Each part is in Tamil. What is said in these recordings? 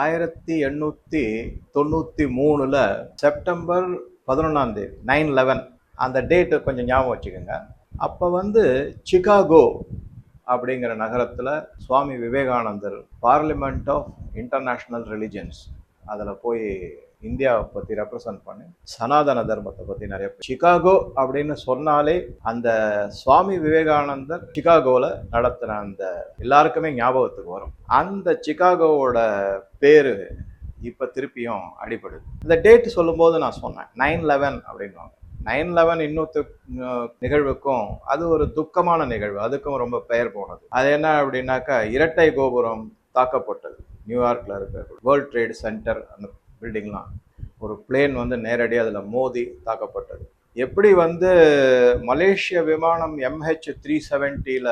ஆயிரத்தி எண்ணூற்றி தொண்ணூற்றி மூணில் செப்டம்பர் பதினொன்றாம் தேதி நைன் லெவன் அந்த டேட்டு கொஞ்சம் ஞாபகம் வச்சுக்கோங்க. அப்போ வந்து சிகாகோ அப்படிங்கிற நகரத்தில் Swami Vivekanandar parliament of international religions அதில் போய் இந்தியாவை பற்றி ரெப்ரசன்ட் பண்ணி சனாதன தர்மத்தை பற்றி நிறைய சிகாகோ அப்படின்னு சொன்னாலே அந்த சுவாமி விவேகானந்தர் சிகாகோவில் நடத்தின அந்த எல்லாருக்குமே ஞாபகத்துக்கு வரும். அந்த சிகாகோவோட பேர் இப்போ திருப்பியும் அடிபடுது. இந்த டேட் சொல்லும்போது நான் சொன்னேன் நைன் லெவன் அப்படின்வாங்க நைன் லெவன் இன்னொத்து நிகழ்வுக்கும் அது ஒரு துக்கமான நிகழ்வு அதுக்கும் ரொம்ப பெயர் போனது. அது என்ன அப்படின்னாக்கா இரட்டை கோபுரம் தாக்கப்பட்டது. நியூயார்க்கில் இருக்க வேர்ல்ட் ட்ரேட் சென்டர் அந்த பில்டிங்லாம் ஒரு பிளேன் வந்து நேரடியாக அதில் மோதி தாக்கப்பட்டது. எப்படி வந்து மலேசிய விமானம் எம்ஹெச் த்ரீ செவன்ட்டியில்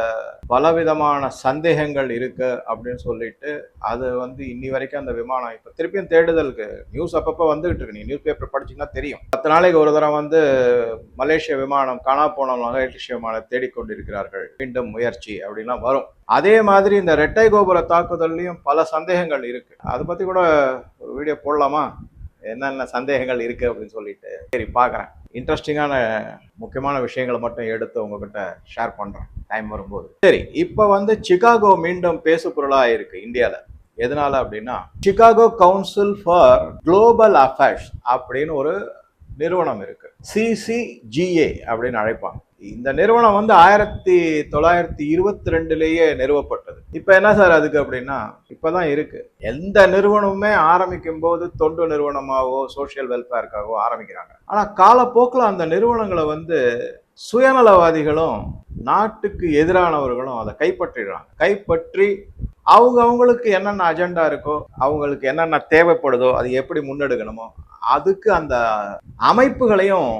பலவிதமான சந்தேகங்கள் இருக்கு அப்படின்னு சொல்லிட்டு அது வந்து இன்னி வரைக்கும் அந்த விமானம் இப்போ திருப்பியும் தேடுதலுக்கு நியூஸ் அப்பப்போ வந்துகிட்டு இருக்கு. நீ நியூஸ் பேப்பர் படிச்சீங்கன்னா தெரியும். பத்து நாளைக்கு ஒரு தடவை வந்து மலேசிய விமானம் காணா போன மலேசிய விமானம் தேடிக்கொண்டிருக்கிறார்கள். மீண்டும் முயற்சி அப்படின்லாம் வரும். அதே மாதிரி இந்த ரெட்டை கோபுர தாக்குதல்லையும் பல சந்தேகங்கள் இருக்கு. அதை பத்தி கூட ஒரு வீடியோ போடலாமா? என்னென்ன சந்தேகங்கள் இருக்கு அப்படின்னு சொல்லிட்டு. சரி பார்க்குறேன் இன்ட்ரெஸ்டிங்கான முக்கியமான விஷயங்களை மட்டும் எடுத்து உங்ககிட்ட ஷேர் பண்றேன். டைம் வரும்போது. சரி இப்போ வந்து சிகாகோ மீண்டும் பேசு பொருளாக இருக்கு இந்தியாவில் எதனால அப்படின்னா Chicago council for global affairs அப்படின்னு ஒரு நிறுவனம் இருக்கு. சிசிஜிஏ அப்படின்னு அழைப்பாங்க. இந்த நிறுவனம் வந்து ஆயிரத்தி தொள்ளாயிரத்தி இருபத்தி ரெண்டுலேயே நிறுவப்பட்டது. இப்போ என்ன சார் அதுக்கு அப்படின்னா இப்போதான் இருக்கு. எந்த நிறுவனமுமே ஆரம்பிக்கும் போது தொண்டு நிறுவனமாகவோ சோஷியல் வெல்ஃபேருக்காகவோ ஆரம்பிக்கிறாங்க. ஆனால் காலப்போக்கில் அந்த நிறுவனங்களை வந்து சுயநலவாதிகளும் நாட்டுக்கு எதிரானவர்களும் அதை கைப்பற்றிடுறாங்க. கைப்பற்றி அவங்க அவங்களுக்கு என்னென்ன அஜெண்டா இருக்கோ அவங்களுக்கு என்னென்ன தேவைப்படுதோ அது எப்படி முன்னெடுக்கணுமோ அதுக்கு அந்த அமைப்புகளையும்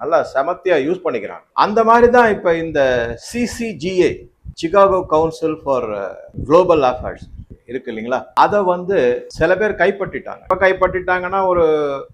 நல்லா செமத்தியா யூஸ் பண்ணிக்கிறாங்க அந்த மாதிரி தான் இப்போ இந்த CCGA Chicago council for global affairs இருக்கு இல்லைங்களா? அதை வந்து சில பேர் கைப்பற்றிட்டாங்க. இப்போ கைப்பற்றிட்டாங்கன்னா ஒரு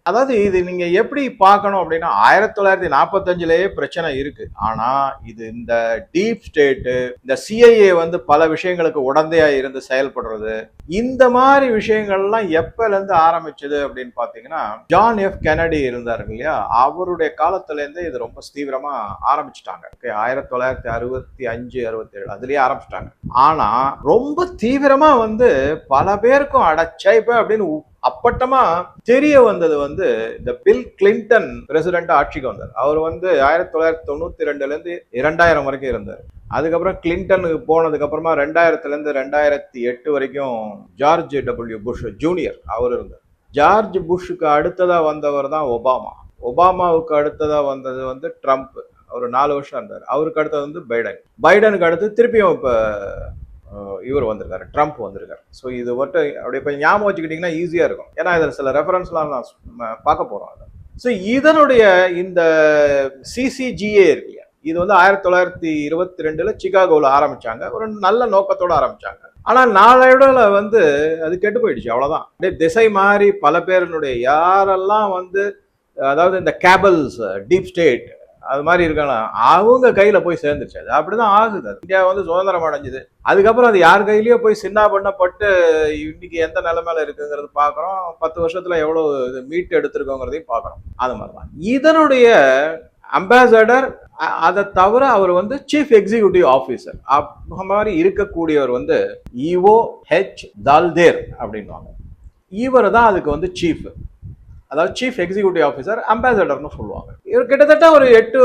அதாவது இது நீங்க எப்படி பார்க்கணும் அப்படின்னா ஆயிரத்தி தொள்ளாயிரத்தி நாற்பத்தஞ்சுலயே பிரச்சனை இருக்கு. ஆனா இது இந்த டீப் ஸ்டேட்டு இந்த சிஐஏ வந்து பல விஷயங்களுக்கு உடந்தையா இருந்து செயல்படுறது இந்த மாதிரி விஷயங்கள்லாம் எப்பலேருந்து ஆரம்பிச்சது அப்படின்னு பார்த்தீங்கன்னா ஜான் எஃப் கெனடி இருந்தார் இல்லையா? அவருடைய காலத்துலேருந்தே இது ரொம்ப தீவிரமாக ஆரம்பிச்சிட்டாங்க. ஓகே ஆயிரத்தி தொள்ளாயிரத்தி அறுபத்தி அஞ்சு அறுபத்தி ஏழு ஆரம்பிச்சிட்டாங்க. ஆனால் ரொம்ப தீவிரமாக வந்து பல பேருக்கும் அடச்சைப்ப அப்படின்னு அப்பட்டமா தெரிய வந்தது வந்து இந்த பில் கிளின்டன் பிரசிடென்ட் ஆட்சிக்கு வந்தார். அவர் வந்து ஆயிரத்தி தொள்ளாயிரத்தி தொண்ணூத்தி ரெண்டுல இருந்து இரண்டாயிரம் வரைக்கும் இருந்தார். அதுக்கப்புறம் கிளின்டனுக்கு போனதுக்கு அப்புறமா ரெண்டாயிரத்துல இருந்து ரெண்டாயிரத்தி எட்டு வரைக்கும் ஜார்ஜ் டபிள்யூ புஷ் ஜூனியர் அவர் இருந்தார். ஜார்ஜ் புஷ்ஷுக்கு அடுத்ததா வந்தவர் தான் ஒபாமா. ஒபாமாவுக்கு அடுத்ததா வந்தது வந்து ட்ரம்ப். அவர் நாலு வருஷம் இருந்தார். அவருக்கு அடுத்தது வந்து பைடன். பைடனுக்கு அடுத்து திருப்பியும் இப்போ இவர் வந்திருக்காரு ட்ரம்ப் வந்திருக்காரு. ஸோ இது மட்டும் அப்படியே இப்போ ஞாபகம் வச்சுக்கிட்டிங்கன்னா ஈஸியாக இருக்கும். ஏன்னா இதில் சில ரெஃபரன்ஸ்லாம் நான் பார்க்க போகிறோம் அதை. ஸோ இதனுடைய இந்த சிசிஜிஏ இருக்கு இது வந்து ஆயிரத்தி தொள்ளாயிரத்தி இருபத்தி ரெண்டுல சிகாகோவில் ஆரம்பிச்சாங்க. ஒரு நல்ல நோக்கத்தோட ஆரம்பிச்சாங்க. ஆனால் நாளையோட வந்து அது கெட்டு போயிடுச்சு அவ்வளோதான் அப்படியே திசை மாறி பல பேருனுடைய யாரெல்லாம் வந்து அதாவது இந்த கேபிள்ஸ் டீப் ஸ்டேட் அது மாதிரி இருக்கலாம் அவங்க கையில போய் சேர்ந்துருச்சு. அது அப்படிதான் ஆகுது. அது இந்தியா வந்து சுதந்திரம் அடைஞ்சுது. அதுக்கப்புறம் அது யார் கையிலயோ போய் சின்ன பண்ணப்பட்டு இன்னைக்கு எந்த நிலைமையில இருக்குங்கிறது பார்க்குறோம். பத்து வருஷத்துல எவ்வளவு இது மீட்டு எடுத்திருக்கோங்கிறதையும் பார்க்குறோம். அது மாதிரி தான் இதனுடைய அம்பாசடர் அதை தவிர அவர் வந்து சீஃப் எக்ஸிகியூட்டிவ் ஆஃபீஸர் அந்த மாதிரி இருக்கக்கூடியவர் வந்து இஓ ஹெச் தால்தேர் அப்படின்வாங்க இவர் தான் அதுக்கு வந்து சீஃப் அதாவது சீஃப் எக்ஸிக்யூட்டிவ் ஆஃபீஸர் அம்பாசடர்னு சொல்லுவாங்க. இவர் கிட்டத்தட்ட ஒரு எட்டு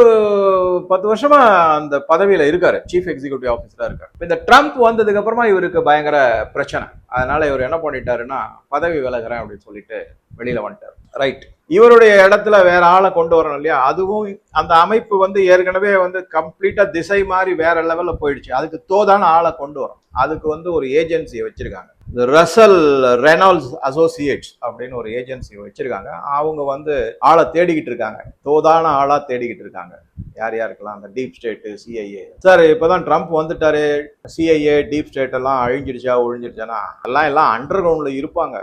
பத்து வருஷமா அந்த பதவியில இருக்காரு. சீஃப் எக்ஸிக்யூட்டிவ் ஆஃபீஸரா இருக்காரு. இந்த ட்ரம்ப் வந்ததுக்கு அப்புறமா இவருக்கு பயங்கர பிரச்சனை. அதனால இவர் என்ன பண்ணிட்டாருன்னா பதவி விலகுறேன் அப்படின்னு சொல்லிட்டு வெளியில வந்துட்டார். ரைட் இவருடைய இடத்துல வேற ஆளை கொண்டு வரணும் இல்லையா? அதுவும் அந்த அமைப்பு வந்து ஏற்கனவே வந்து கம்ப்ளீட்டா திசை மாறி வேற லெவல்ல போயிடுச்சு. அதுக்கு தோதான ஆளை கொண்டு வரும். அதுக்கு வந்து ஒரு ஏஜென்சியை வச்சிருக்காங்க. இந்த ரசல் ரெனால்ட்ஸ் அசோசியேட்ஸ் அப்படின்னு ஒரு ஏஜென்சி வச்சிருக்காங்க. அவங்க வந்து ஆளை தேடிக்கிட்டு இருக்காங்க. தோதான ஆளா தேடிக்கிட்டு இருக்காங்க. யார் யாருக்கெல்லாம்? அந்த டீப் ஸ்டேட்டு சிஐஏ சார் இப்போதான் ட்ரம்ப் வந்துட்டாரு. சிஐஏ டீப் ஸ்டேட் எல்லாம் அழிஞ்சிடுச்சா ஒழிஞ்சிருச்சானா எல்லாம் எல்லாம் அண்டர் கிரவுண்ட்ல இருப்பாங்க.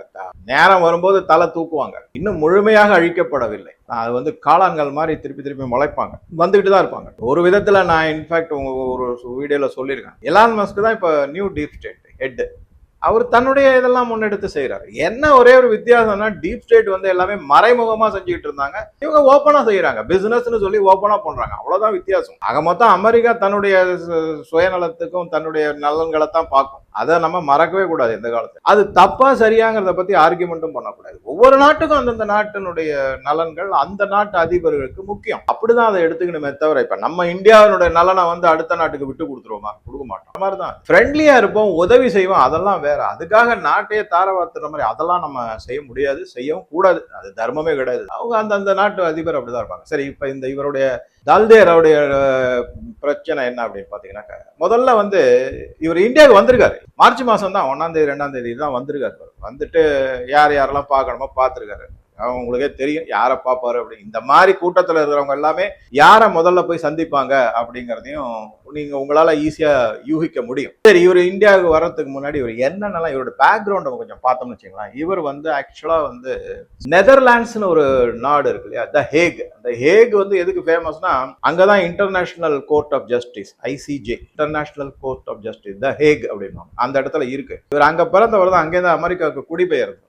நேரம் வரும்போது தலை தூக்குவாங்க. இன்னும் முழுமையாக அழிக்கப்படவில்லை. அது வந்து காளான்கள் மாதிரி திருப்பி திருப்பி முளைப்பாங்க. வந்துகிட்டு தான் இருப்பாங்க. ஒரு விதத்தில் நான் இன்ஃபேக்ட் உங்கள் ஒரு வீடியோவில் சொல்லியிருக்கேன். எலான் மஸ்க்கு தான் இப்போ நியூ டீப் ஸ்டேட் ஹெட்டு அவர் தன்னுடைய இதெல்லாம் முன்னெடுத்து செய்கிறாரு என்ன ஒரே ஒரு வித்தியாசம்னா டீப் ஸ்டேட் வந்து எல்லாமே மறைமுகமாக செஞ்சுக்கிட்டு இருந்தாங்க. இவங்க ஓப்பனாக செய்கிறாங்க பிஸ்னஸ்னு சொல்லி ஓப்பனாக பண்ணுறாங்க அவ்வளோதான் வித்தியாசம். ஆக மொத்தம் அமெரிக்கா தன்னுடைய சு- சுயநலத்துக்கும் தன்னுடைய நலன்களை தான் பார்க்கும். அதை நம்ம மறக்கவே கூடாது இந்த காலத்தில். அது தப்பா சரியாங்கிறத பத்தி ஆர்குமெண்ட்டும் பண்ணக்கூடாது. ஒவ்வொரு நாட்டுக்கும் அந்தந்த நாட்டினுடைய நலன்கள் அந்த நாட்டு அதிபர்களுக்கு முக்கியம். அப்படிதான் அதை எடுத்துக்கணுமே தவிர இப்ப நம்ம இந்தியாவினுடைய நலனை வந்து அடுத்த நாட்டுக்கு விட்டு கொடுத்துருவோமா? கொடுக்க மாட்டோம். அந்த மாதிரி தான் ஃப்ரெண்ட்லியா இருப்போம் உதவி செய்வோம் அதெல்லாம் வேற. அதுக்காக நாட்டையே தாரவாத்துற மாதிரி அதெல்லாம் நம்ம செய்ய முடியாது செய்யவும் கூடாது. அது தர்மமே கிடையாது. அவங்க அந்த அந்த நாட்டு அதிபர் அப்படிதான் இருப்பாங்க. சரி இப்ப இந்த இவருடைய தால்தேரோடைய பிரச்சனை என்ன அப்படின்னு பாத்தீங்கன்னாக்கா முதல்ல வந்து இவர் இந்தியாவுக்கு வந்திருக்காரு. மார்ச் மாதம் தான் ஒன்றாந்தேதி ரெண்டாம் தேதி தான் வந்திருக்காரு வந்துட்டு யார் யாரெல்லாம் பார்க்கணுமோ பார்த்துருக்காரு. உங்களுக்கே தெரியும் யாரை பார்ப்பாரு அப்படி. இந்த மாதிரி கூட்டத்தில் இருக்கிறவங்க எல்லாமே யாரை முதல்ல போய் சந்திப்பாங்க அப்படிங்கிறதையும் நீங்கள் உங்களால் ஈஸியாக யூகிக்க முடியும். சரி இவர் இந்தியாவுக்கு வர்றதுக்கு முன்னாடி இவர் என்னென்னலாம் இவரோட பேக்ரவுண்டை கொஞ்சம் பார்த்தோம்னு வச்சுக்கலாம் இவர் வந்து ஆக்சுவலாக வந்து நெதர்லாண்ட்ஸ்னு ஒரு நாடு இருக்கு இல்லையா? த ஹேக் அந்த ஹேக் வந்து எதுக்கு ஃபேமஸ்னா அங்கே தான் international court of justice ICJ international court of justice the Hague அப்படின்னு அந்த இடத்துல இருக்கு. இவர் அங்கே பிறந்தவர் தான் அங்கேருந்து அமெரிக்காவுக்கு குடிபெயர்ந்து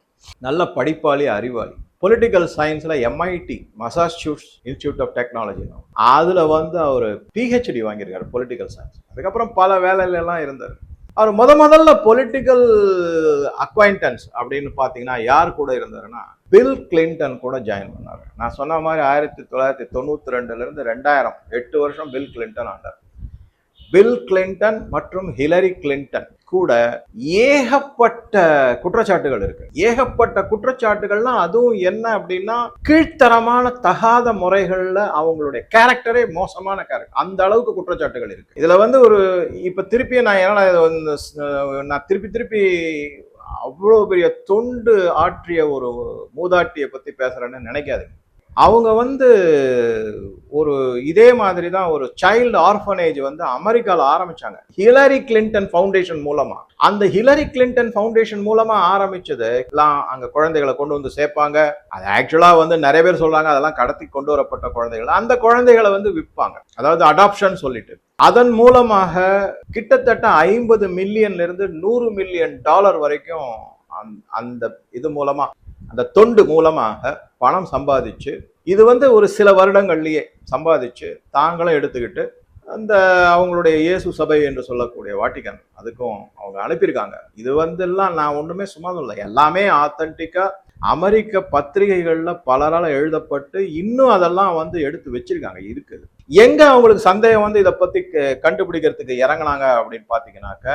நல்ல படிப்பாளி அறிவாளி. பொலிட்டிக்கல் சயின்ஸில் MIT Massachusetts institute of technology அதில் வந்து அவர் பிஹெச்டி வாங்கியிருக்காரு பொலிட்டிக்கல் சயின்ஸ் அதுக்கப்புறம் பல வேலையிலலாம் இருந்தார். அவர் முத முதல்ல பொலிட்டிக்கல் அக்வைண்டன்ஸ் அப்படின்னு பார்த்தீங்கன்னா யார் கூட இருந்தாருன்னா பில் கிளின்டன் கூட ஜாயின் பண்ணார். நான் சொன்ன மாதிரி ஆயிரத்தி தொள்ளாயிரத்தி தொண்ணூற்றி ரெண்டுலேருந்து ரெண்டாயிரம் எட்டு வருஷம் பில் கிளின்டன் ஆண்டார். பில் கிளின்டன் மற்றும் ஹிலரி கிளின்டன் கூட ஏகப்பட்ட குற்றச்சாட்டுகள் இருக்கு. ஏகப்பட்ட குற்றச்சாட்டுகள்னா அதுவும் என்ன அப்படின்னா கீழ்த்தரமான தகாத முறைகள்ல அவங்களுடைய கேரக்டரே மோசமான கேரக்டர் அந்த அளவுக்கு குற்றச்சாட்டுகள் இருக்கு. இதுல வந்து ஒரு இப்ப திருப்பி நான் என்ன நான் திருப்பி திருப்பி அவ்வளோ பெரிய தொண்டு ஆற்றிய ஒரு மூதாட்டியை பத்தி பேசுறேன்னு நினைக்காது அவங்க வந்து ஒரு இதே மாதிரி தான் ஒரு சைல்டு ஆர்ஃபனேஜ் வந்து அமெரிக்காவில் ஆரம்பிச்சாங்க. ஹிலரி கிளின்டன் ஃபவுண்டேஷன் மூலமா. அந்த ஹிலரி கிளின்டன் ஃபவுண்டேஷன் மூலமா ஆரம்பிச்சது எல்லாம் அங்க குழந்தைகளை கொண்டு வந்து சேர்ப்பாங்க. அது ஆக்சுவலா வந்து நிறைய பேர் சொல்றாங்க அதெல்லாம் கடத்தி கொண்டு வரப்பட்ட குழந்தைகள். அந்த குழந்தைகளை வந்து விற்பாங்க. அதாவது அடாப்ஷன் சொல்லிட்டு. அதன் மூலமாக கிட்டத்தட்ட ஐம்பது மில்லியன்ல இருந்து நூறு மில்லியன் டாலர் வரைக்கும் அந்த இது மூலமா அந்த தொண்டு மூலமாக பணம் சம்பாதிச்சு இது வந்து ஒரு சில வருடங்கள்லேயே சம்பாதிச்சு தாங்களும் எடுத்துக்கிட்டு அந்த அவங்களுடைய இயேசு சபை என்று சொல்லக்கூடிய வாட்டிகன் அதுக்கும் அவங்க அனுப்பியிருக்காங்க. இது வந்து எல்லாம் நான் ஒன்றுமே சும்மா இல்லை. எல்லாமே ஆத்தன்டிக்காக அமெரிக்க பத்திரிகைகளில் பலரால் எழுதப்பட்டு இன்னும் அதெல்லாம் வந்து எடுத்து வச்சிருக்காங்க இருக்குது. எங்க அவங்களுக்கு சந்தேகம் வந்து இதை பத்தி கண்டுபிடிக்கிறதுக்கு இறங்குனாங்க அப்படின்னு பாத்தீங்கன்னாக்க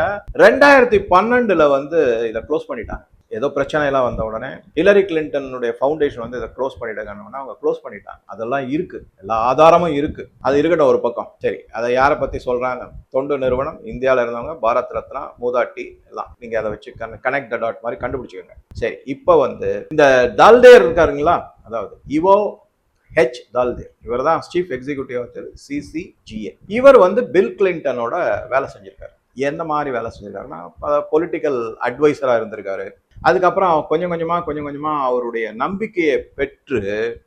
ரெண்டாயிரத்தி பன்னெண்டுல வந்து இதை க்ளோஸ் பண்ணிட்டாங்க. ஏதோ பிரச்சனையெல்லாம் வந்த உடனே ஹிலரி கிளின்டனுடைய ஃபவுண்டேஷன் வந்து இதை க்ளோஸ் பண்ணிட்டாங்கன்னு அவங்க க்ளோஸ் பண்ணிட்டாங்க. அதெல்லாம் இருக்குது எல்லா ஆதாரமும் இருக்குது அது இருக்கட்டும் ஒரு பக்கம். சரி அதை யாரை பற்றி சொல்கிறாங்க தொண்டு நிறுவனம் இந்தியாவில் இருந்தவங்க பாரத் ரத்னா மூதாட்டி எல்லாம். நீங்கள் அதை வச்சு கனெக்ட் டாட் மாதிரி கண்டுபிடிச்சிக்கோங்க. சரி இப்போ வந்து இந்த தால்தேர் இருக்காருங்களா? அதாவது இவோ ஹெச் தால்தேர். இவர் தான் சீஃப் எக்ஸிகியூட்டிவ் ஆஃபீஸர் சிசிஜிஏ இவர் வந்து பில் கிளின்டனோட வேலை செஞ்சிருக்காரு. எந்த மாதிரி வேலை செஞ்சிருக்காருன்னா பொலிட்டிக்கல் அட்வைசராக இருந்திருக்காரு. அதுக்கப்புறம் கொஞ்சம் கொஞ்சமாக கொஞ்சம் கொஞ்சமாக அவருடைய நம்பிக்கையை பெற்று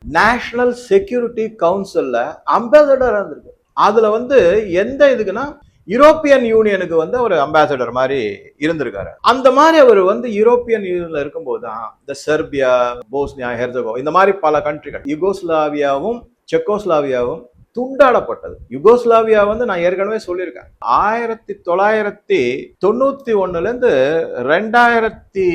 நேஷனல் செக்யூரிட்டி கவுன்சிலில் அம்பாசடராக இருந்திருக்கு அதில் வந்து எந்த இதுக்குன்னா யூரோப்பியன் யூனியனுக்கு வந்து அவர் அம்பாசடர் மாதிரி இருந்திருக்காரு. அந்த மாதிரி அவர் வந்து யூரோப்பியன் யூனியன்ல இருக்கும்போது தான் இந்த செர்பியா போஸ்னியா ஹெர்சகோ இந்த மாதிரி பல கண்ட்ரிகள் யுகோஸ்லாவியாவும் செக்கோஸ்லாவியாவும் துண்டாடப்பட்டது. யுகோஸ்லாவியா வந்து நான் ஏற்கனவே சொல்லியிருக்கேன். ஆயிரத்தி தொள்ளாயிரத்தி தொண்ணூத்தி ஒண்ணுல இருந்து ரெண்டாயிரத்தி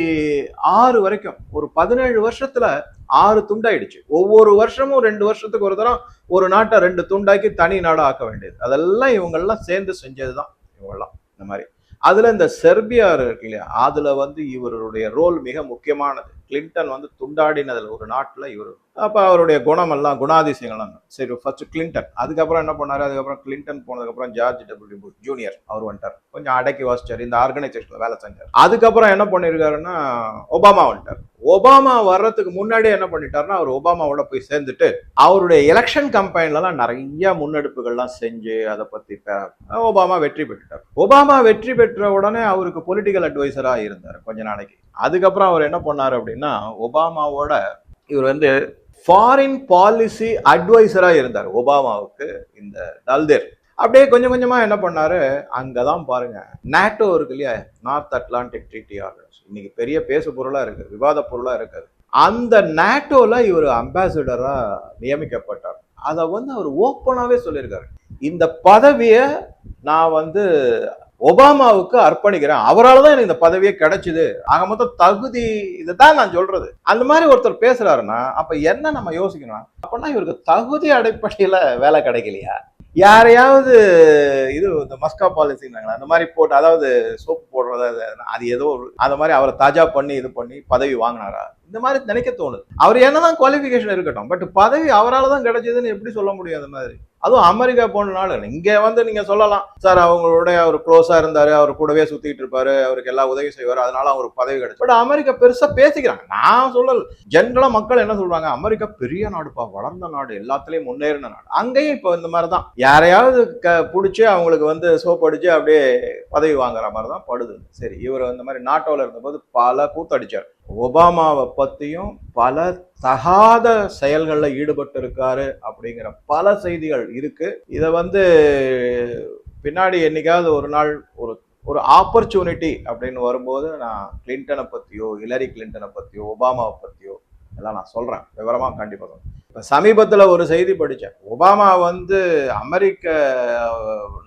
ஆறு வரைக்கும் ஒரு பதினேழு வருஷத்துல ஆறு துண்டாயிடுச்சு. ஒவ்வொரு வருஷமும் ரெண்டு வருஷத்துக்கு ஒரு தரம் ஒரு நாட்டை ரெண்டு துண்டாக்கி தனி நாடாக ஆக்க வேண்டியது. அதெல்லாம் இவங்கெல்லாம் சேர்ந்து செஞ்சதுதான் இவங்கெல்லாம் இந்த மாதிரி. அதுல இந்த செர்பியா இருக்கு இல்லையா அதுல வந்து இவருடைய ரோல் மிக முக்கியமானது. கிளின்டன் வந்து துண்டாடினதுல ஒரு நாட்டுல இவர். அப்போ அவருடைய குணமெல்லாம் குணாதிசயங்கள்லாம். சரி ஃபர்ஸ்ட் கிளின்டன் அதுக்கப்புறம் என்ன பண்ணாரு? அதுக்கப்புறம் கிளின்டன் போனதுக்கப்புறம் ஜார்ஜ் டபிள்யூ புஷ் ஜூனியர் அவர் வந்துட்டார். கொஞ்சம் அடக்கி வாசிச்சார். இந்த ஆர்கனைசேஷனில் வேலை செஞ்சார். அதுக்கப்புறம் என்ன பண்ணியிருக்காருன்னா ஒபாமா வந்துட்டார். ஒபாமா வர்றதுக்கு முன்னாடியே என்ன பண்ணிட்டாருன்னா அவர் ஒபாமாவோட போய் சேர்ந்துட்டு அவருடைய எலெக்ஷன் கம்பெனிலலாம் நிறைய முன்னெடுப்புகள்லாம் செஞ்சு அதை பற்றி ஒபாமா வெற்றி பெற்றுட்டார். ஒபாமா வெற்றி பெற்ற உடனே அவருக்கு பொலிட்டிக்கல் அட்வைசராக இருந்தார் கொஞ்ச நாளைக்கு. அதுக்கப்புறம் அவர் என்ன பண்ணார் அப்படின்னா ஒபாமாவோட இவர் வந்து ஃபாரின் பாலிசி அட்வைசராக இருந்தார் ஒபாமாவுக்கு இந்த டல்தேர் அப்படியே கொஞ்சம் கொஞ்சமாக என்ன பண்ணாரு? அங்கதான் பாருங்கள் நாட்டோ இருக்கு இல்லையா? நார்த் அட்லாண்டிக் ட்ரீட்டி ஆர்டர்ஸ் இன்னைக்கு பெரிய பேசு பொருளாக இருக்குது விவாத பொருளாக இருக்குது அந்த நேட்டோவில் இவர் அம்பாசிடராக நியமிக்கப்பட்டார். அதை வந்து அவர் ஓப்பனாகவே சொல்லியிருக்காரு. இந்த பதவியை நான் வந்து ஒபாமாவுக்கு அர்ப்பணிக்கிறேன். அவரால் தான் எனக்கு இந்த பதவியே கிடைச்சிது. ஆக மொத்தம் தகுதி இதை தான் நான் சொல்றது. அந்த மாதிரி ஒருத்தர் பேசுறாருன்னா அப்ப என்ன நம்ம யோசிக்கணும்? அப்படின்னா இவருக்கு தகுதி அடிப்படையில வேலை கிடைக்கலையா? யாரையாவது இது இந்த மஸ்கா பாலிசிங்கிறாங்களா அந்த மாதிரி போட்டு அதாவது சோப்பு போடுறது அது- அது ஏதோ ஒரு அந்த மாதிரி அவரை தாஜா பண்ணி இது பண்ணி பதவி வாங்கினாரா? இந்த மாதிரி நினைக்க தோணுது. அவர் என்னதான் குவாலிஃபிகேஷன் இருக்கட்டும் பட் பதவி அவரால் தான் கிடைச்சதுன்னு எப்படி சொல்ல முடியும் அந்த மாதிரி? அதுவும் அமெரிக்கா போன நாள் இங்கே வந்து நீங்கள் சொல்லலாம். சார் அவங்களோட அவர் க்ளோஸாக இருந்தார் அவர் கூடவே சுற்றிட்டு இருப்பாரு அவருக்கு எல்லா உதவி செய்வார் அதனால அவருக்கு பதவி கிடைச்சு பட் அமெரிக்கா பெருசாக பேசிக்கிறாங்க. நான் சொல்லல ஜென்ரலாக மக்கள் என்ன சொல்கிறாங்க அமெரிக்கா பெரிய நாடுப்பா வளர்ந்த நாடு எல்லாத்துலேயும் முன்னேறின நாடு. அங்கேயும் இப்போ இந்த மாதிரி தான் யாரையாவது க பிடிச்சி அவங்களுக்கு வந்து சோப் அடித்து அப்படியே பதவி வாங்குற மாதிரி தான் படுது. சரி இவர் இந்த மாதிரி நாட்டோவில் இருந்தபோது பல கூத்தடிச்சார். ஒபாமாவை பற்றியும் பல தகாத செயல்களில் ஈடுபட்டு இருக்காரு அப்படிங்கிற பல செய்திகள் இருக்குது இதை வந்து பின்னாடி என்னைக்காவது ஒரு நாள் ஒரு ஒரு ஆப்பர்ச்சுனிட்டி அப்படின்னு வரும்போது நான் கிளின்டனை பற்றியோ ஹிலரி கிளின்டனை பற்றியோ ஒபாமாவை பற்றியோ எல்லாம் நான் சொல்கிறேன் விவரமாக கண்டிப்பாக சொல்கிறேன் இப்போ சமீபத்தில் ஒரு செய்தி படித்தேன் ஒபாமா வந்து அமெரிக்க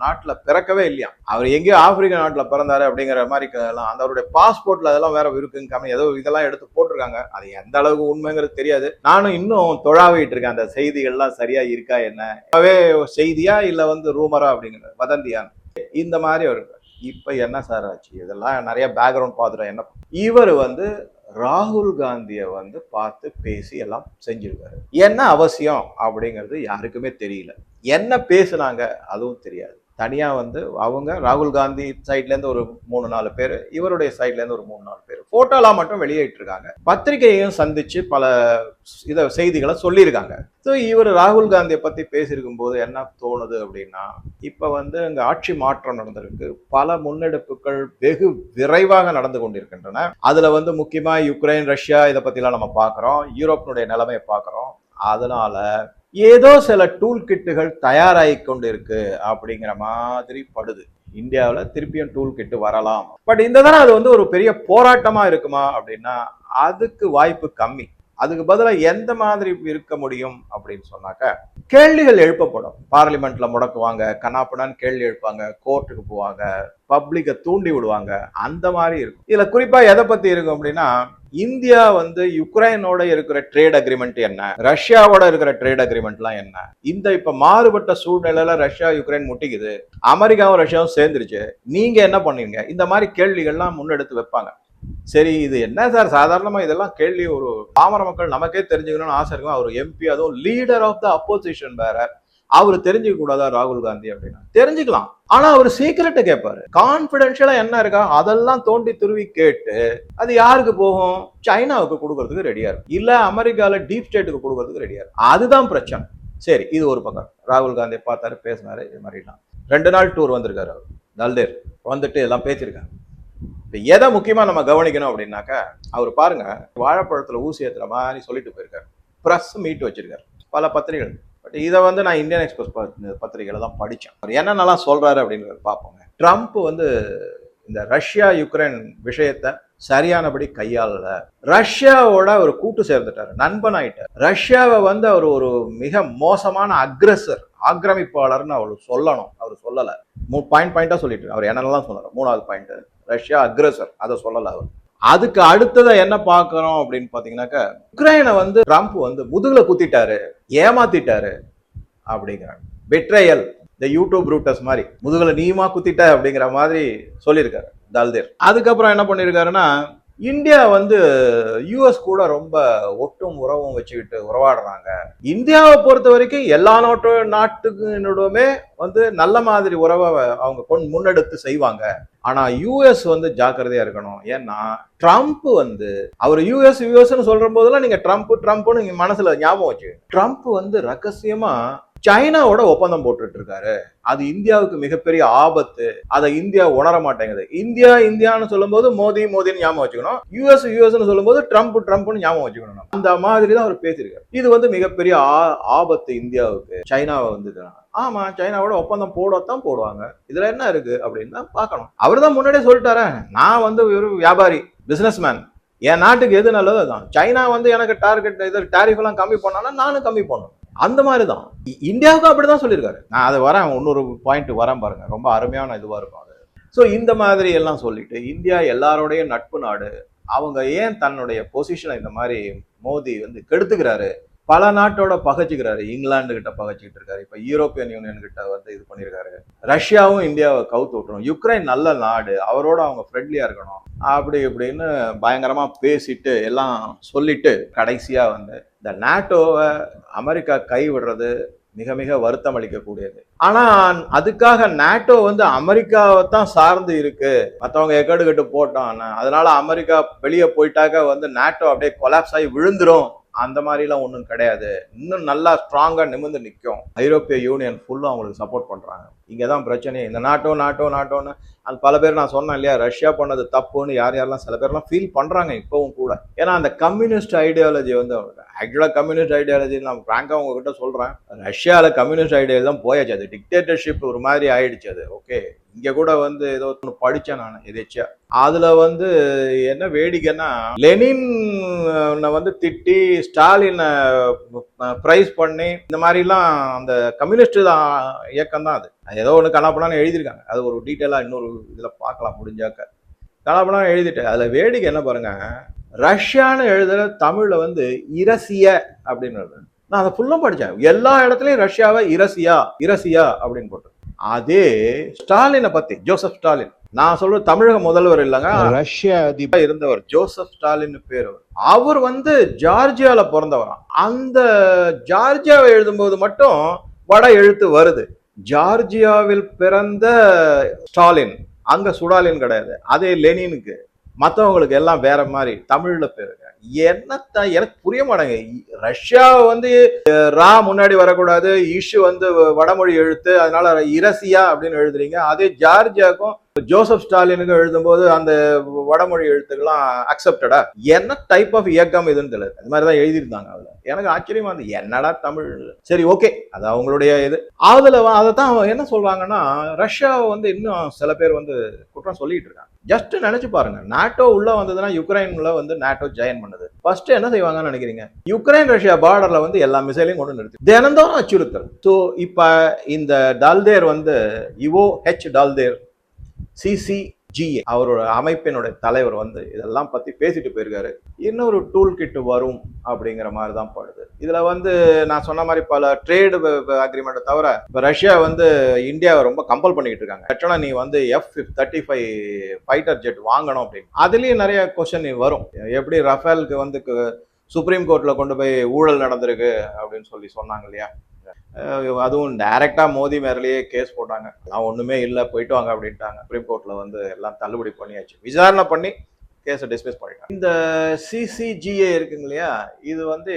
நாட்டில் பிறக்கவே இல்லையா? அவர் எங்கேயோ ஆப்பிரிக்க நாட்டில் பிறந்தாரு அப்படிங்கிற மாதிரி எல்லாம் அந்த அவருடைய பாஸ்போர்ட்டில் அதெல்லாம் வேற இருக்குங்க கம்மி ஏதோ இதெல்லாம் எடுத்து போட்டிருக்காங்க. அது எந்த அளவுக்கு உண்மைங்கிறது தெரியாது. நானும் இன்னும் தொழாவிட்டு இருக்கேன். அந்த செய்திகள்லாம் சரியா இருக்கா என்ன? இப்பவே செய்தியா இல்லை வந்து ரூமரா அப்படிங்கிற வதந்தியா இந்த மாதிரி ஒரு இப்போ என்ன சார் ஆச்சு? இதெல்லாம் நிறைய பேக்ரவுண்ட் பார்த்துட்டோம் என்ன இவர் வந்து ராகுல் காந்தியை வந்து பார்த்து பேசி எல்லாம் செஞ்சிருக்காரு. என்ன அவசியம் அப்படிங்கிறது யாருக்குமே தெரியல. என்ன பேசுனாங்க அதுவும் தெரியாது. தனியாக வந்து அவங்க ராகுல் காந்தி சைட்லேருந்து ஒரு மூணு நாலு பேர் இவருடைய சைட்லேருந்து ஒரு மூணு நாலு பேர். ஃபோட்டோலாம் மட்டும் வெளியிட்டிருக்காங்க. பத்திரிகையையும் சந்திச்சு பல இதை செய்திகளை சொல்லியிருக்காங்க. ஸோ இவர் ராகுல் காந்தியை பற்றி பேசியிருக்கும் போது என்ன தோணுது அப்படின்னா இப்போ வந்து இங்கே ஆட்சி மாற்றம் நடந்திருக்கு. பல முன்னெடுப்புகள் வெகு விரைவாக நடந்து கொண்டிருக்கின்றன. அதில் வந்து முக்கியமாக யுக்ரைன் ரஷ்யா இதை பற்றிலாம் நம்ம பார்க்குறோம். யூரோப்பினுடைய நிலைமையை பார்க்குறோம். அதனால் ஏதோ சில டூல் கிட்டுகள் தயாராகி கொண்டு இருக்கு அப்படிங்கிற மாதிரி படுது. இந்தியாவில் திருப்பியும் டூல் கிட்டு வரலாம். பட் இந்த தடவை அது வந்து ஒரு பெரிய போராட்டமாக இருக்குமா அப்படின்னா அதுக்கு வாய்ப்பு கம்மி. அதுக்கு பதிலாக எந்த மாதிரி இருக்க முடியும் அப்படின்னு சொன்னாக்க கேள்விகள் எழுப்பப்படும். பார்லிமெண்ட்ல முடக்குவாங்க கனாப்படான்னு கேள்வி எழுப்பாங்க கோர்ட்டுக்கு போவாங்க பப்ளிக்கை தூண்டி விடுவாங்க அந்த மாதிரி இருக்கும். இதில் குறிப்பாக எதை பற்றி இருக்கும் அப்படின்னா இந்தியா வந்து யுக்ரைனோட இருக்கிற ட்ரேட் அக்ரிமெண்ட் என்ன? ரஷ்யாவோட இருக்கிற ட்ரேட் அக்ரிமெண்ட்லாம் என்ன? இந்த இப்ப மாறுபட்ட சூழ்நிலையில ரஷ்யா யுக்ரைன் முட்டிக்குது. அமெரிக்காவும் ரஷ்யாவும் சேர்ந்துருச்சு. நீங்க என்ன பண்ணுவீங்க இந்த மாதிரி கேள்விகள்லாம் முன்னெடுத்து வைப்பாங்க. சரி இது என்ன சார்? சாதாரணமா இதெல்லாம் கேள்வி ஒரு பாமர மக்கள் நமக்கே தெரிஞ்சுக்கணும்னு ஆசை இருக்கும். அவர் எம்பி அதுவும் லீடர் ஆஃப் த அப்போசிஷன் வேற. அவர் தெரிஞ்சுக்க கூடாதா ராகுல் காந்தி அப்படின்னா? தெரிஞ்சுக்கலாம். ஆனா அவர் சீக்கிரட்டை கேட்பாரு கான்பிடென்ஷியலா என்ன இருக்கா? அதெல்லாம் தோண்டி துருவி கேட்டு அது யாருக்கு போகும்? சைனாவுக்கு கொடுக்கறதுக்கு ரெடியா இருக்கும். இல்ல அமெரிக்கால டீப் ஸ்டேட்டுக்கு கொடுக்கறதுக்கு ரெடியா இருக்கும். அதுதான் பிரச்சனை. சரி இது ஒரு பக்கம். ராகுல் காந்தியை பார்த்தாரு பேசினாரு இது மாதிரிலாம். ரெண்டு நாள் டூர் வந்திருக்காரு அவர். நல்தேர் வந்துட்டு எல்லாம் பேசியிருக்காங்க இப்போ எதை முக்கியமா நம்ம கவனிக்கணும் அப்படின்னாக்கா அவர் பாருங்க வாழைப்பழத்துல ஊசி ஏத்துற மாதிரி சொல்லிட்டு போயிருக்காரு. ப்ரெஸ் மீட் வச்சிருக்காரு. பல பத்திரிகைகள். பட் இதை வந்து நான் இந்தியன் எக்ஸ்பிரஸ் பத்திரிகையில் தான் படித்தேன் அவர் என்னென்னலாம் சொல்கிறாரு அப்படிங்கிறத பார்ப்போங்க. ட்ரம்ப் வந்து இந்த ரஷ்யா யுக்ரைன் விஷயத்த சரியானபடி கையாளல. ரஷ்யாவோட ஒரு கூட்டு சேர்ந்துட்டாரு நண்பன் ஆயிட்டார். ரஷ்யாவை வந்து அவர் ஒரு மிக மோசமான அக்ரஸர் ஆக்கிரமிப்பாளர்னு அவர் சொல்லணும். அவர் சொல்லலை. மூணு பாயிண்ட் பாயிண்டா சொல்லிட்டு அவர் என்னென்னலாம் சொல்லலை மூணாவது பாயிண்ட் ரஷ்யா அக்ரஸர் அதை சொல்லலை அவர். அதுக்கு அடுத்ததை என்ன பார்க்கணும் அப்படின்னு பாத்தீங்கன்னாக்கா உக்ரைனை வந்து ட்ரம்ப் வந்து முதுகில் குத்திட்டாரு ஏமாத்திட்டாரு அப்படிங்கிறாங்க. பெட்ரையல் இந்த யூடியூப் ரூட்டஸ் மாதிரி முதுகில் நீமா குத்திட்ட அப்படிங்கிற மாதிரி சொல்லியிருக்காரு தல்தேர். அதுக்கப்புறம் என்ன பண்ணியிருக்காருன்னா இந்தியா வந்து யூஎஸ் கூட ரொம்ப ஒட்டும் உறவும் வச்சுக்கிட்டு உறவாடுறாங்க. இந்தியாவை பொறுத்த வரைக்கும் எல்லா நாட்டு நாட்டுக்குமே வந்து நல்ல மாதிரி உறவை அவங்க கொண்டு முன்னெடுத்து செய்வாங்க. ஆனா யூஎஸ் வந்து ஜாக்கிரதையா இருக்கணும். ஏன்னா ட்ரம்ப் வந்து அவர் யூஎஸ் யூஎஸ்ன்னு சொல்ற போதெல்லாம் நீங்க ட்ரம்ப் ட்ரம்ப்னு நீங்க மனசுல ஞாபகம் வச்சு ட்ரம்ப் வந்து ரகசியமா சைனாவோட ஒப்பந்தம் போட்டுட்டு இருக்காரு அது இந்தியாவுக்கு மிகப்பெரிய ஆபத்து. அதை இந்தியா உணர மாட்டேங்குது. இந்தியா இந்தியான்னு சொல்லும்போது மோடி மோடின்னு ஞாபகம் வச்சுக்கணும். யூஎஸ் யூஎஸ்னு சொல்லும்போது ட்ரம்ப் ட்ரம்ப்னு ஞாபகம் வச்சுக்கணும். அந்த மாதிரி தான் அவர் பேசியிருக்காரு. இது வந்து மிகப்பெரிய ஆ- ஆபத்து இந்தியாவுக்கு. சைனாவை வந்து ஆமா சைனாவோட ஒப்பந்தம் போடத்தான் போடுவாங்க. இதுல என்ன இருக்கு அப்படின்னு தான் பார்க்கணும். அவர் தான் முன்னாடியே சொல்லிட்டாரே. நான் வந்து ஒரு வியாபாரி பிசினஸ்மேன் என் நாட்டுக்கு எது நல்லதோ அதான் சைனா வந்து எனக்கு டார்கெட் இது டேரிஃப் எல்லாம் கம்மி பண்ணாலும் நானும் கம்மி பண்ணும் அந்த மாதிரி தான் இ- இந்தியாவுக்கும் அப்படிதான் சொல்லியிருக்காரு. நான் அதை வரேன் இன்னொரு பாயிண்ட் வரேன் பாருங்க. ரொம்ப அருமையான இதுவாக இருக்கும் அது. ஸோ இந்த மாதிரி எல்லாம் சொல்லிட்டு இந்தியா எல்லாரோடைய நட்பு நாடு அவங்க ஏன் தன்னுடைய பொசிஷனை இந்த மாதிரி மோதி வந்து கெடுத்துக்கிறாரு? பல நாட்டோட பகைச்சிக்கிறாரு. இங்கிலாந்து கிட்ட பகைச்சிக்கிட்டு இருக்காரு இப்போ யூரோப்பியன் யூனியன் கிட்ட வந்து இது பண்ணியிருக்காரு ரஷ்யாவும் இந்தியாவை கவுத்து விட்டுரும் யுக்ரைன் நல்ல நாடு. அவரோட அவங்க ஃப்ரெண்ட்லியா இருக்கணும். அப்படி இப்படின்னு பயங்கரமா பேசிட்டு எல்லாம் சொல்லிட்டு கடைசியா வந்து இந்த நாட்டோவை அமெரிக்கா கைவிடுறது மிக மிக வருத்தம் அளிக்கக்கூடியது. ஆனா அதுக்காக நாட்டோ வந்து அமெரிக்காவை தான் சார்ந்து இருக்கு. மற்றவங்க எக்கடு கட்டு போட்டோம் அதனால அமெரிக்கா வெளியே போயிட்டாக்க வந்து நாட்டோ அப்படியே கொலாப்ஸ் ஆகி விழுந்துரும். அந்த மாதிரிலாம் ஒன்றும் கிடையாது. இன்னும் நல்லா ஸ்ட்ராங்காக நிமிர்ந்து நிற்கும் ஐரோப்பிய யூனியன் ஃபுல்லும் அவங்களுக்கு சப்போர்ட் பண்ணுறாங்க இங்கே தான் பிரச்சனை. இந்த நாட்டோ நாட்டோ நாட்டோன்னு அது பல பேர் நான் சொன்னேன் இல்லையா ரஷ்யா பண்ணது தப்புன்னு யார் யாரெல்லாம் சில பேர்லாம் ஃபீல் பண்ணுறாங்க இப்போவும் கூட. ஏன்னா அந்த கம்யூனிஸ்ட் ஐடியாலஜி வந்து ஆக்சுவலாக கம்யூனிஸ்ட் ஐடியாலஜி நான் ஃப்ராங்காக உங்ககிட்ட சொல்கிறேன் ரஷ்யாவில் கம்யூனிஸ்ட் ஐடியாலஜி தான் போயாச்சு. அது டிக்டேட்டர்ஷிப் ஒரு மாதிரி ஆயிடுச்சு அது. ஓகே இங்கே கூட வந்து ஏதோ ஒன்று படித்தேன் நான் எதேச்சியா. அதில் வந்து என்ன வேடிக்கைன்னா லெனின் வந்து திட்டி ஸ்டாலினை ப்ரைஸ் பண்ணி இந்த மாதிரிலாம் அந்த கம்யூனிஸ்ட் தான் இயக்கம் தான் அது. ஏதோ ஒன்று கலாப்படான்னு எழுதியிருக்காங்க. அது ஒரு டீட்டெயிலாக இன்னொரு இதில் பார்க்கலாம் முடிஞ்சாக்க. கலாப்படான்னு எழுதிட்டு அதில் வேடிக்கை என்ன பாருங்க? ரஷ்யான்னு எழுதுற தமிழ்ல வந்து இரசிய அப்படின்னு. நான் அதை ஃபுல்லும் படித்தேன் எல்லா இடத்துலையும் ரஷ்யாவை இரசியா இரசியா அப்படின்னு போட்டு அதே ஸ்டாலினை பத்தி ஜோசப் ஸ்டாலின். நான் சொல்ற தமிழக முதல்வர் இல்லைங்க. ரஷ்ய அதிபர். இருந்தவர் ஜோசப் ஸ்டாலின் பேர் அவர். அவர் வந்து ஜார்ஜியால பிறந்தவராம். அந்த ஜார்ஜியாவை எழுதும்போது மட்டும் வட எழுத்து வருது. ஜார்ஜியாவில் பிறந்த ஸ்டாலின் அங்க சுடாலின் கிடையாது. அதே லெனினுக்கு. மற்றவங்களுக்கு எல்லாம் வேற மாதிரி தமிழ்ல பேருங்க. என்னத்த எனக்கு புரிய மாட்டேங்க ரஷ்யா வந்து ரா முன்னாடி வரக்கூடாது இஷு வந்து வடமொழி எழுத்து அதனால இரசியா அப்படின்னு எழுதுறீங்க. அதே ஜார்ஜியாவுக்கும் ஜோசப் ஸ்டாலினுக்கு எழுதும்போது அந்த வடமொழி எழுத்துக்கெல்லாம் அக்செப்டடா என்ன டைப் ஆஃப் இயக்கம் இதுன்னு தெரியல. அது மாதிரி தான் எழுதியிருந்தாங்க அதுல. எனக்கு ஆச்சரியமா இருந்தது. என்னடா தமிழ்? சரி ஓகே அது அவங்களுடைய இது. அதுல அதை தான் என்ன சொல்றாங்கன்னா ரஷ்யாவை வந்து இன்னும் சில பேர் வந்து குற்றம் சொல்லிட்டு இருக்காங்க. ஜஸ்ட் நினைச்சு பாருங்க. நாட்டோ உள்ள வந்ததுன்னா யுக்ரைன்ல வந்து நாட்டோ ஜாயின் பண்ணுது. ஃபர்ஸ்ட் என்ன செய்வாங்கன்னு நினைக்கிறீங்க? யுக்ரைன் ரஷ்யா பார்டர்ல வந்து எல்லா மிசைலையும் கொண்டு நிறுத்தி. தினந்தோறும் அச்சுறுத்தல். ஸோ இப்ப இந்த டால்தேர் வந்து இவோ ஹெச் டால்தேர் சிசிஜிஏ அவரோட அமைப்பினுடைய தலைவர் வந்து இதெல்லாம் பற்றி பேசிட்டு போயிருக்காரு. இன்னொரு டூல் கிட் வரும் அப்படிங்கிற மாதிரி தான் படுது. இதில் வந்து நான் சொன்ன மாதிரி பல ட்ரேடு அக்ரிமெண்ட்டை தவிர இப்போ ரஷ்யா வந்து இந்தியாவை ரொம்ப கம்பல் பண்ணிக்கிட்டு இருக்காங்க. ஆக்சுவலாக நீ வந்து F thirty five fighter jet வாங்கணும் அப்படின்னு. அதுலேயும் நிறைய கொஸ்டின் வரும். எப்படி ரஃபேலுக்கு வந்து சுப்ரீம் கோர்ட்டில் கொண்டு போய் ஊழல் நடந்திருக்கு அப்படின்னு சொல்லி சொன்னாங்க இல்லையா? அதுவும் டைரக்டா மோதி மேலேயே கேஸ் போட்டாங்க. நான் ஒண்ணுமே இல்லை போயிட்டு வாங்க அப்படின்ட்டாங்க. சுப்ரீம் கோர்ட்ல வந்து எல்லாம் தள்ளுபடி பண்ணியாச்சு. விசாரணை பண்ணி கேஸை டிஸ்மிஸ் பண்ணிட்டாங்க. இந்த சிசிஜிஏ இருக்குங்க இல்லையா? இது வந்து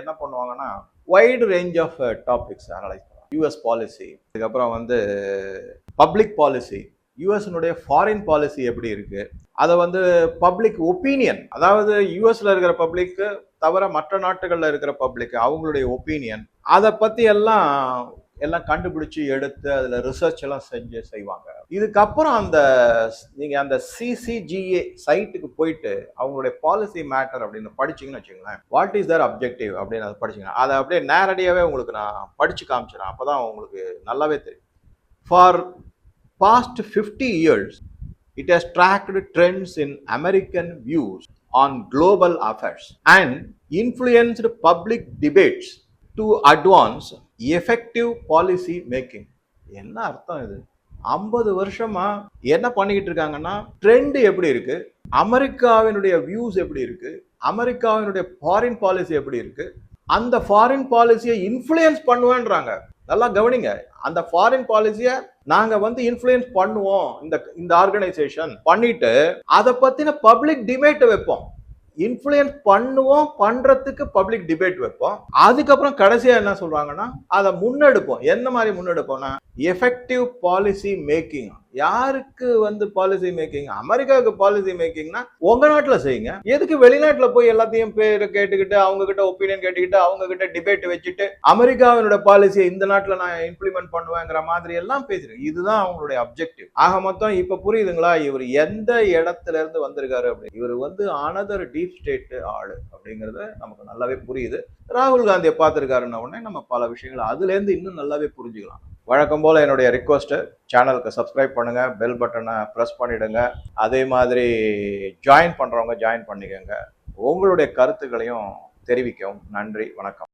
என்ன பண்ணுவாங்கன்னா wide range of topics analyse பண்ணுவாங்க. யூஎஸ் பாலிசி அதுக்கப்புறம் வந்து பப்ளிக் பாலிசி யூஎஸ்னுடைய ஃபாரின் பாலிசி எப்படி இருக்கு? அதை வந்து பப்ளிக் ஒப்பீனியன் அதாவது யூஎஸ்ல இருக்கிற பப்ளிக்கு தவிர மற்ற நாட்டுகளில் இருக்கிற பப்ளிக் அவங்களுடைய ஒப்பீனியன் அதை பற்றி எல்லாம் எல்லாம் கண்டுபிடிச்சு எடுத்து அதில் ரிசர்ச் எல்லாம் செஞ்சு செய்வாங்க. இதுக்கப்புறம் அந்த நீங்கள் அந்த சிசிஜிஏ சைட்டுக்கு போயிட்டு அவங்களுடைய பாலிசி மேட்டர் அப்படின்னு படிச்சீங்கன்னு வச்சுங்களேன் வாட் இஸ் தர் அப்ஜெக்டிவ் அப்படின்னு அதை படிச்சிங்கன்னா அதை அப்படியே நேரடியாகவே உங்களுக்கு நான் படித்து காமிச்சிடறேன். அப்பதான் உங்களுக்கு நல்லாவே தெரியும். For past fifty years it has tracked trends in American views on global affairs and influenced public debates to advance effective policy making என்ன அர்த்தம் இது? ஐம்பது வருஷமா என்ன பண்ணிக்கிட்டு இருக்காங்கன்னா ட்ரெண்ட் எப்படி இருக்கு? அமெரிக்காவினுடைய வியூஸ் எப்படி இருக்கு? அமெரிக்காவினுடைய ஃபாரின் பாலிசி எப்படி இருக்கு? அந்த ஃபாரின் பாலிசியை இன்ஃப்ளூயன்ஸ் பண்ணுவேன்றாங்க. நல்லா கவனிங்க. அந்த ஃபாரின் பாலிசியை நாங்க வந்து இன்ஃப்ளூயன்ஸ் பண்ணுவோம். இந்த இந்த ஆர்கனைசேஷன் பண்ணிட்டு அதை பத்தின பப்ளிக் டிபேட் வைப்போம். இன்ஃப்ளூயன்ஸ் பண்ணுவோம் பண்றதுக்கு பப்ளிக் டிபேட் வைப்போம். அதுக்கப்புறம் கடைசியா என்ன சொல்றாங்கன்னா அதை முன்னெடுப்போம். எந்த மாதிரி முன்னெடுப்போம்னா எஃபெக்டிவ் பாலிசி மேக்கிங் யாருக்கு வந்து பாலிசி மேக்கிங் அமெரிக்காவுக்கு பாலிசி மேக்கிங்னா உங்க நாட்டில் செய்யுங்க. எதுக்கு வெளிநாட்டில் போய் எல்லாத்தையும் பேர் கேட்டுக்கிட்டு அவங்க கிட்ட ஒப்பீனியன் கேட்டுக்கிட்டு அவங்க கிட்ட டிபேட் வச்சுட்டு அமெரிக்காவினோட பாலிசியை இந்த நாட்டில் நான் இம்ப்ளிமெண்ட் பண்ணுவேங்கிற மாதிரி எல்லாம் பேசுறேன் இதுதான் அவங்களுடைய அப்ஜெக்டிவ் ஆக மொத்தம் இப்ப புரியுதுங்களா? இவர் எந்த இடத்துல இருந்து வந்திருக்காரு அப்படின்னு இவர் வந்து அனதர் டீப் ஸ்டேட் ஆளு அப்படிங்கறது நமக்கு நல்லாவே புரியுது. ராகுல் காந்தியை பார்த்திருக்காருன்ன உடனே நம்ம பல விஷயங்களை அதுலேருந்து இன்னும் நல்லாவே புரிஞ்சுக்கலாம். வழக்கம் போல் என்னுடைய ரிக்வஸ்ட்டு சேனலுக்கு சப்ஸ்கிரைப் பண்ணுங்கள் பெல் பட்டனை ப்ரெஸ் பண்ணிவிடுங்க அதே மாதிரி ஜாயின் பண்ணுறவங்க ஜாயின் பண்ணிக்கோங்க. உங்களுடைய கருத்துக்களையும் தெரிவிக்கவும். நன்றி வணக்கம்.